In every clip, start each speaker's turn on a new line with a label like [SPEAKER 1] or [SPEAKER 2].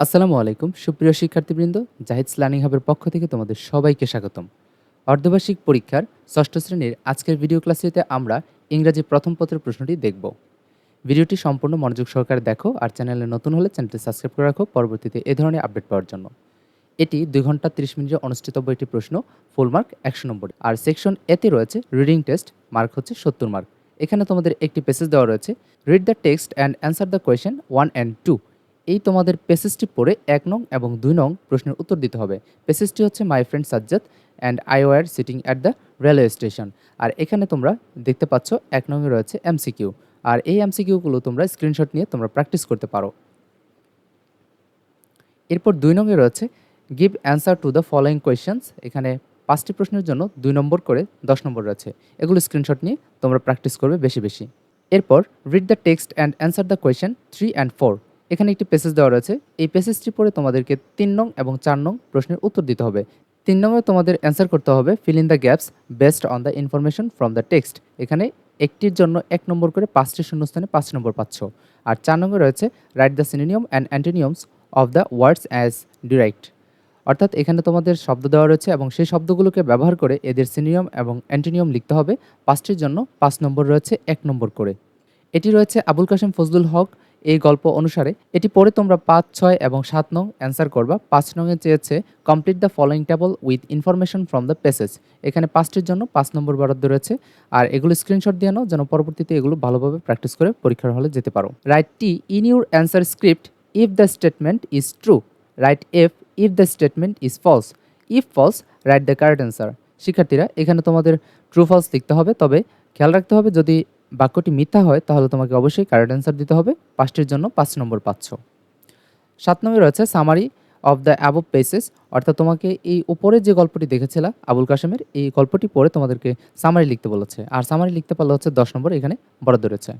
[SPEAKER 1] আসসালামু আলাইকুম, সুপ্রিয় শিক্ষার্থীবৃন্দ, জাহিদ লার্নিং হাবের পক্ষ থেকে তোমাদের সবাইকে স্বাগতম। অর্ধবার্ষিক পরীক্ষার ষষ্ঠ শ্রেণির আজকের ভিডিও ক্লাসটিতে আমরা ইংরাজি প্রথম পত্রের প্রশ্নটি দেখব। ভিডিওটি সম্পূর্ণ মনোযোগ সহকারে দেখো আর চ্যানেলে নতুন হলে চ্যানেলটি সাবস্ক্রাইব করে রাখো পরবর্তীতে এ ধরনের আপডেট পাওয়ার জন্য। এটি দুই ঘণ্টা তিরিশ মিনিটে অনুষ্ঠিতব্য একটি প্রশ্ন ফুল মার্ক একশো নম্বর। আর সেকশন এতে রয়েছে রিডিং টেস্ট মার্ক হচ্ছে সত্তর মার্ক এখানে তোমাদের একটি পেসেজ দেওয়া রয়েছে read the text and answer the question one and two এই তোমাদের পেসেসটি পড়ে এক নং এবং দুই নং প্রশ্নের উত্তর দিতে হবে। পেসেজটি হচ্ছে my friend Sajjad and I were sitting at the railway station আর এখানে তোমরা দেখতে পাচ্ছ, এক নংয়ে রয়েছে এমসিকিউ আর এই এমসিকিউগুলো তোমরা স্ক্রিনশট নিয়ে তোমরা প্র্যাকটিস করতে পারো। এরপর দুই নংয়ে রয়েছে give answer to the following questions এখানে পাঁচটি প্রশ্নের জন্য দুই নম্বর করে দশ নম্বর রয়েছে। এগুলো স্ক্রিনশট নিয়ে তোমরা প্র্যাকটিস করবে বেশি বেশি। এরপর read the text and answer the question three and four এখানে একটি পেসেজ দেওয়া রয়েছে। এই পেসেজটি পড়ে তোমাদেরকে তিন নং এবং চার নং প্রশ্নের উত্তর দিতে হবে। তিন নংয়ে তোমাদের অ্যান্সার করতে হবে fill in the gaps based on the information from the text এখানে একটির জন্য এক নম্বর করে পাঁচটি শূন্যস্থানে পাঁচ নম্বর পাচ্ছ। আর চার নম্বরে রয়েছে write the synonym and antonyms of the words as direct অর্থাৎ এখানে তোমাদের শব্দ দেওয়া রয়েছে এবং সেই শব্দগুলোকে ব্যবহার করে এদের সিনিয়ম এবং অ্যান্টোনিয়াম লিখতে হবে। পাঁচটির জন্য পাঁচ নম্বর রয়েছে এক নম্বর করে। এটি রয়েছে আবুল কাশেম ফজলুল হক এই গল্প অনুসারে, এটি পড়ে তোমরা পাঁচ, ছয় এবং সাত নং অ্যান্সার করবা। পাঁচ নংয়ে চেয়েছে complete the following table with information from the passage এখানে পাঁচটির জন্য পাঁচ নম্বর বরাদ্দ রয়েছে। আর এগুলো স্ক্রিনশট দিয়ে নাও, যেন পরবর্তীতে এগুলো ভালোভাবে প্র্যাকটিস করে পরীক্ষার হলে যেতে পারো। Write T in your answer script if the statement is true write F if the statement is false if false write the correct answer শিক্ষার্থীরা, এখানে তোমাদের ট্রু ফলস লিখতে হবে, তবে খেয়াল রাখতে হবে যদি বাক্যটি মিথ্যা হয়, তাহলে তোমাকে অবশ্যই কারেক্ট অ্যান্সার দিতে হবে। পাঁচটির জন্য পাঁচ নম্বর পাচ্ছ। সাত নম্বরে রয়েছে summary of the above passage অর্থাৎ তোমাকে এই উপরে যে গল্পটি দেখেছিলা, আবুল কাশেমের, এই গল্পটি পড়ে তোমাদেরকে সামারি লিখতে বলেছে। আর সামারি লিখতে পারলে হচ্ছে দশ নম্বর, এখানে বরাদ্দ রয়েছে।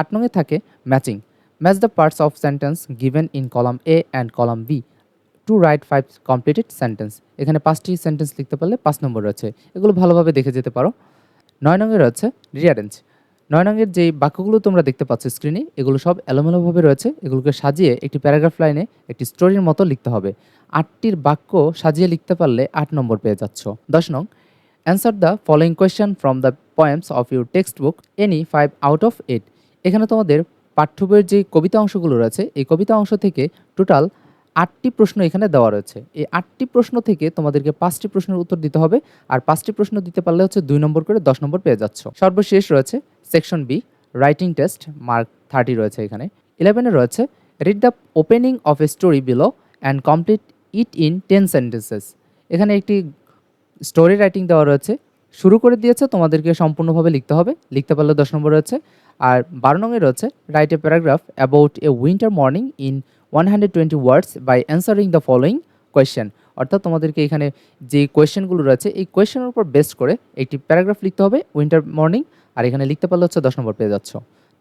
[SPEAKER 1] আট নঙে থাকে matching match the parts of sentence given in column A and column B to write five completed sentence এখানে পাঁচটি সেন্টেন্স লিখতে পারলে পাঁচ নম্বর রয়েছে। এগুলো ভালোভাবে দেখে যেতে পারো। নয় নঙে রয়েছে রিয়ারেঞ্জ নয় নঙের যে বাক্যগুলো তোমরা দেখতে পাচ্ছ স্ক্রিনে এগুলো সব এলোমেলোভাবে রয়েছে। এগুলোকে সাজিয়ে একটি প্যারাগ্রাফ লাইনে একটি স্টোরির মতো লিখতে হবে। আটটির বাক্য সাজিয়ে লিখতে পারলে আট নম্বর পেয়ে যাচ্ছ। দশ নং answer the following question from the poems of your text book any five out of eight এখানে তোমাদের পাঠ্য বইয়ের যে কবিতা অংশগুলো রয়েছে, এই কবিতা অংশ থেকে টোটাল আটটি প্রশ্ন এখানে দেওয়া রয়েছে। এই আটটি প্রশ্ন থেকে তোমাদেরকে পাঁচটি প্রশ্নের উত্তর দিতে হবে। আর পাঁচটি প্রশ্ন দিতে পারলে হচ্ছে দুই নম্বর করে দশ নম্বর পেয়ে যাচ্ছ। সর্বশেষ রয়েছে section B, writing test, mark thirty রয়েছে এখানে। ইলেভেনে রয়েছে read the opening of a story below and complete it in ten sentences এখানে একটি স্টোরি রাইটিং দেওয়া রয়েছে। শুরু করে দিয়েছে, তোমাদেরকে সম্পূর্ণভাবে লিখতে হবে। লিখতে পারলে দশ নম্বর রয়েছে। আর বারো নঙে রয়েছে write a paragraph about a winter morning in one hundred twenty words by answering the following question অর্থাৎ তোমাদেরকে এখানে যে কোয়েশ্চেনগুলো রয়েছে, এই কোয়েশ্চেনের উপর বেস্ট করে একটি প্যারাগ্রাফ লিখতে হবে উইন্টার মর্নিং আর এখানে লিখতে পারলে হচ্ছে দশ নম্বর পেয়ে যাচ্ছ।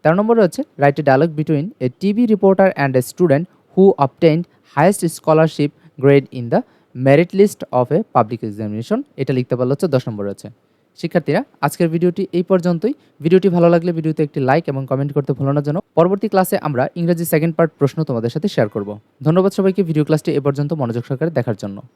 [SPEAKER 1] তেরো নম্বর রয়েছে write a dialogue between a TV reporter and a student who obtained highest scholarship grade in the merit list of a public examination এটা লিখতে পারলে হচ্ছে দশ নম্বর রয়েছে শিক্ষার্থীরা, আজকের ভিডিওটি এই পর্যন্তই। ভিডিওটি ভালো লাগলে ভিডিওতে একটি লাইক এবং কমেন্ট করতে ভুলো না যেন। পরবর্তী ক্লাসে আমরা ইংরেজি সেকেন্ড পার্ট প্রশ্ন তোমাদের সাথে শেয়ার করব। ধন্যবাদ সবাইকে। ভিডিও ক্লাসটি এ পর্যন্ত মনোযোগ সহকারে দেখার জন্য।